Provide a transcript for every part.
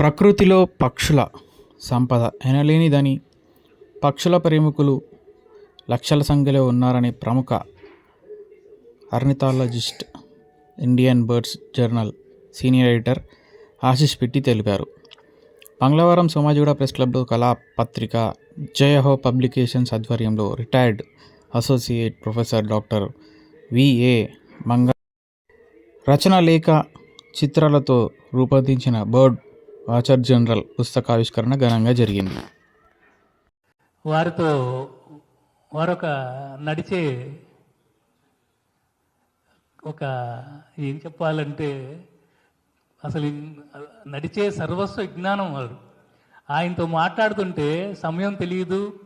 ప్రకృతిలో పక్షుల సంపద ఎనలేనిదని పక్షుల ప్రేమికులు లక్షల సంఖ్యలో ఉన్నారని ప్రముఖ ornithologist Indian birds journal senior editor Aasheesh Pittie తెలిపారు. మంగళవారం సోమాజిగూడ ప్రెస్ క్లబ్లో కళా పత్రిక జయహో పబ్లికేషన్స్ ఆధ్వర్యంలో retired associate professor doctor V A Manga రచన లేఖ చిత్రాలతో రూపొందించిన బర్డ్ వాచర్ జనరల్ పుస్తకావిష్కరణ ఘనంగా జరిగింది. వారితో వారొక నడిచే ఒక ఏం చెప్పాలంటే అసలు నడిచే సర్వస్వ జ్ఞానం వారు ఆయనతో మాట్లాడుతుంటే సమయం తెలియదు.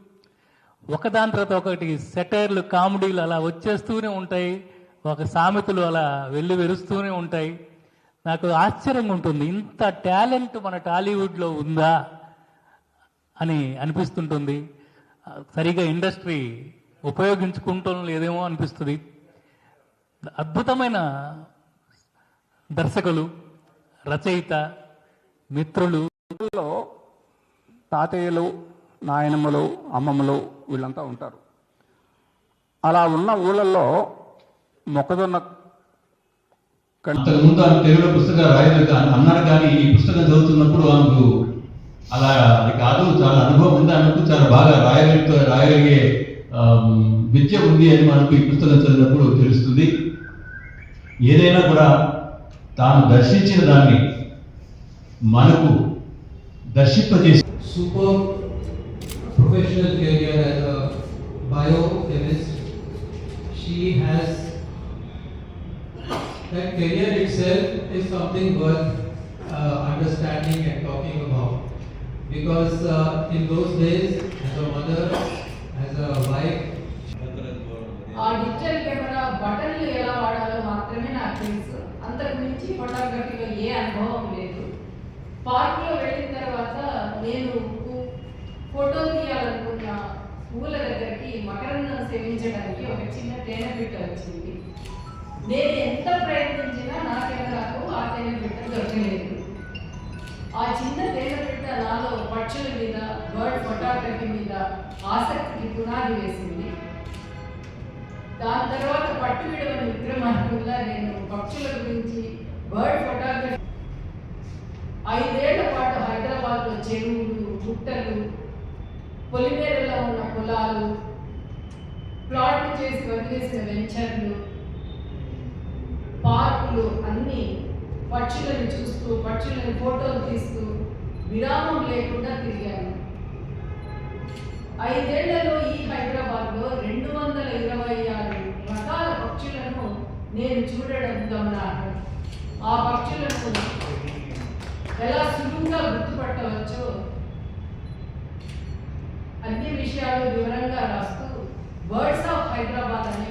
ఒకదాని తర్వాత ఒకటి సెటైర్లు కామెడీలు అలా వచ్చేస్తూనే ఉంటాయి. ఒక సామెతలు అలా వెళ్ళి వెరుస్తూనే ఉంటాయి. నాకు ఆశ్చర్యంగా ఉంటుంది ఇంత టాలెంట్ మన టాలీవుడ్లో ఉందా అని అనిపిస్తుంటుంది. సరిగా ఇండస్ట్రీ ఉపయోగించుకుంటాం లేదేమో అనిపిస్తుంది. అద్భుతమైన దర్శకులు రచయిత మిత్రులు. తాతయ్యలు నాయనమ్మలు అమ్మమ్మలు వీళ్ళంతా ఉంటారు. అలా ఉన్న ఊళ్ళల్లో మొక్కజొన్న అంతకుముందు ఆమె తెలుగులో పుస్తకాలు రాయలేదు కానీ అన్నారు కానీ ఈ పుస్తకం చదువుతున్నప్పుడు ఆమెకు అలా అది కాదు చాలా అనుభవం ఉంది. ఆమెకు చాలా బాగా రాయగలిగే రాయగలిగే విద్య ఉంది అని మనకు ఈ పుస్తకం చదివినప్పుడు తెలుస్తుంది. ఏదైనా కూడా తాను దర్శించిన దాన్ని మనకు దర్శింపజేసి superb professional career is something worth uh, understanding and talking about. Because uh, in those days, as a mother, as a wife, ఆ డిజిటల్ కెమెరా బటన్లు ఎలా వాడాలో మాత్రమే నాకు తెలుసు. అంతకు మించి ఫోటోగ్రఫీలో ఏ అనుభవం లేదు. పార్క్లో వెళ్ళిన తర్వాత నేను ఫోటో తీయాలనుకున్న పూల దగ్గరికి మకరందం సేవించడానికి ఒక చిన్న తేనె బిడ్డ వచ్చింది. నేను ఎంత ప్రయత్నించినా నా నాకు ఆ తేనె బిడ్డ దొరకలేదు. ఆ చిన్న తేనె బిడ్డ నాలో పక్షుల మీద బర్డ్ ఫోటోగ్రఫీ మీద ఆసక్తికి పునాది వేసింది. దాని తర్వాత పట్టు విడవని విక్రమార్కుల్లా నేను పక్షుల గురించి బర్డ్ ఫోటోగ్రఫీ ఐదేళ్ళ పాటు హైదరాబాద్లో చెరువులు గుట్టలు పొలిమేరలో ఉన్న పొలాలు ప్లాట్లు చేసి వదిలేసిన వెంచర్లు పార్కులు అన్నీ పక్షులను చూస్తూ పక్షులను ఫోటోలు తీస్తూ విరామం లేకుండా తిరిగాను. ఐదేళ్ళలో ఈ హైదరాబాద్లో రెండు వందల ఇరవై ఆరు రకాల పక్షులను నేను చూడడం గమనాను ఆ పక్షులను ఎలా సులువుగా గుర్తుపట్టవచ్చో అన్ని విషయాలు వివరంగా రాస్తూ బర్డ్స్ ఆఫ్ హైదరాబాద్ అనే